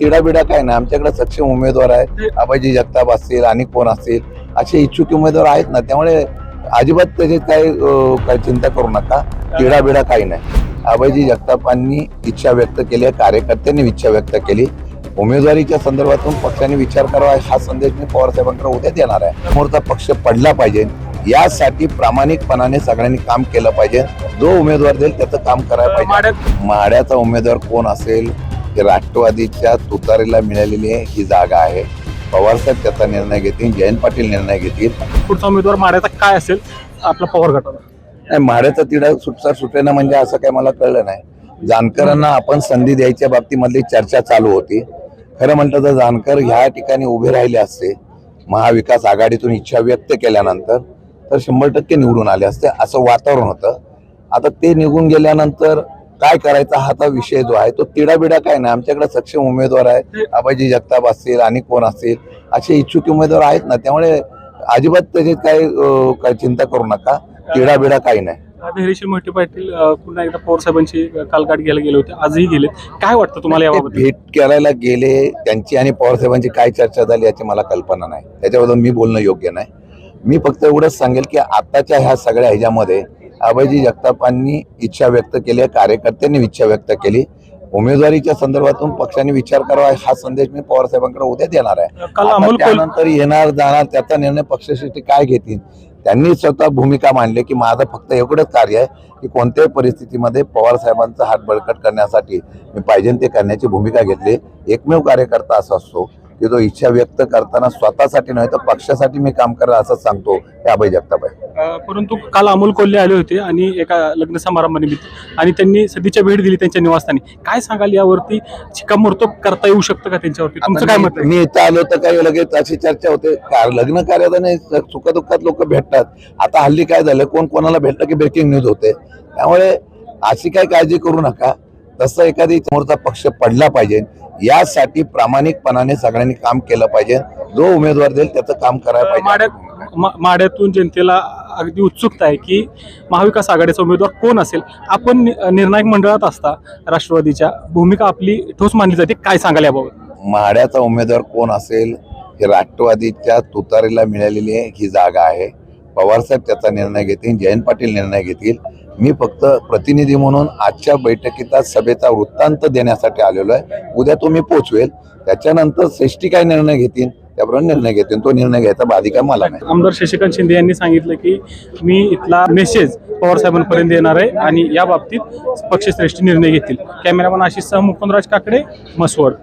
तिडाबिडा काय नाही. आमच्याकडे सक्षम उमेदवार आहेत. अभयजी जगताप असतील आणि कोण असतील असे इच्छुक उमेदवार आहेत ना. त्यामुळे अजिबात त्याची काही अं, काही चिंता करू नका. तिडाबिडा काही नाही. अभयजी जगतापांनी इच्छा व्यक्त केली आहे. कार्यकर्त्यांनी इच्छा व्यक्त केली. उमेदवारीच्या संदर्भातून पक्षाने विचार करावा. हा संदेश मी पवार साहेबांकडे उद्याच येणार आहे. समोरचा पक्ष पडला पाहिजे. यासाठी प्रामाणिकपणाने सगळ्यांनी काम केलं पाहिजे. जो उमेदवार देईल त्याचं काम करायला पाहिजे. माड्याचा उमेदवार कोण असेल? राष्ट्रवादीच्या तुतारीला मिळालेली आहे ही जागा आहे. पवारसाहेब त्याचा निर्णय घेतील जयंत पाटील निर्णय घेतील. पुढचा उमेदवार माड्याचा काय असेल? आपला पवार गटाला नाही माड्याचा तिढा सुटसा सुटेना म्हणजे असं काही मला कळलं नाही. जानकरांना आपण संधी द्यायच्या बाबतीमधली चर्चा चालू होती. खरं म्हटलं तर जानकर ह्या ठिकाणी उभे राहिले असते महाविकास आघाडीतून इच्छा व्यक्त केल्यानंतर तर शंभर टक्के निवडून आले असते असं वातावरण होतं. आता ते निघून गेल्यानंतर काय करायचा हा आता विषय जो आहे तो तिडाबिडा काय नाही. आमच्याकडे सक्षम उमेदवार आहेत. अभयजी जगताप असतील आणि कोण असतील असे इच्छुक उमेदवार आहेत ना त्यामुळे अजिबात त्याची अं, काही चिंता करू नका. तिडाबिडा काही नाही. धैर्यशील मोहिते पाटील पुन्हा एकदा पवार साहेबांची काल गाठ घ्यायला गेले होते. आजही गेले काय वाटतं तुम्हाला ते याबाबत भेट करायला गेले त्यांची आणि पवारसाहेबांची काय चर्चा झाली याची मला कल्पना नाही. त्याच्याबद्दल मी बोलणं योग्य नाही. मी फक्त एवढंच सांगेल की आताच्या ह्या सगळ्या ह्याच्यामध्ये अभयजी जगतापांनी इच्छा व्यक्त केली आहे कार्यकर्त्यांनी इच्छा व्यक्त केली. उमेदवारीच्या संदर्भातून पक्षाने विचार करावा हा संदेश मी पवार साहेबांकडे उद्याच येणार आहे. त्यानंतर येणार जाणार त्याचा निर्णय पक्षश्रेष्ठी काय घेतील? त्यांनी स्वतः भूमिका मांडली की माझं फक्त एवढंच कार्य आहे की कोणत्याही परिस्थितीमध्ये पवार साहेबांचा हात बळकट करण्यासाठी मी पाहिजे ते करण्याची भूमिका घेतली. एकमेव कार्यकर्ता असा असतो की जो इच्छा व्यक्त करताना स्वतःसाठी नव्हे तर पक्षासाठी मी काम करेल असं सांगतो. ते अभय जगताप आहे. परंतु काल अमोल कोल्हे आले होते आणि एका लग्न समारंभानिमित्त. आणि त्यांनी सध्याच्या भेट दिली त्यांच्या निवासस्थानी. काय सांगाल यावरती? शिक्कामोर्तब करता येऊ शकतं का त्यांच्यावरती? तुमचं काय मत मी आहे? मी इथं आलो तर काही लगेच अशी चर्चा होते. कार- लग्न कार्यात नाही सुखदुःखात लोक भेटतात. आता हल्ली काय झालं? कोण कोणाला भेटलं की ब्रेकिंग न्यूज होते? त्यामुळे अशी काही काळजी करू नका. तसं एखादी समोरचा पक्ष पडला पाहिजे. यासाठी प्रामाणिकपणाने सगळ्यांनी काम केलं पाहिजे. जो उमेदवार देईल त्याचं काम करायला पाहिजे. माड्यात माड्यातून जनतेला अगदी उत्सुकता आहे की महाविकास आघाडीचा उमेदवार कोण असेल? आपण नि- निर्णायक मंडळात असता राष्ट्रवादीच्या भूमिका आपली ठोस मानली जाते. काय सांगाल याबाबत? माड्याचा उमेदवार कोण असेल? हे राष्ट्रवादीच्या तुतारीला मिळालेली आहे ही जागा आहे. पवारसाहेब त्याचा निर्णय घेतील जयंत पाटील निर्णय घेतील. मी फक्त प्रतिनिधी म्हणून आजच्या बैठकीचा सभेचा वृत्तांत देण्यासाठी आलेलो आहे. उद्या तो मी पोचवेल. त्याच्यानंतर श्रेष्ठी काय निर्णय घेतील? त्याप्रमाणे निर्णय घेते तो निर्णय घ्यायचा बाधिका मला नाही. आमदार शशिकांत शिंदे यांनी सांगितलं की मी इथला मेसेज पवार साहेबांपर्यंत आहे आणि या बाबतीत पक्षश्रेष्ठी निर्णय घेतील. कॅमेरामन आशिष सह मुकुंदराज काकडे मसवड.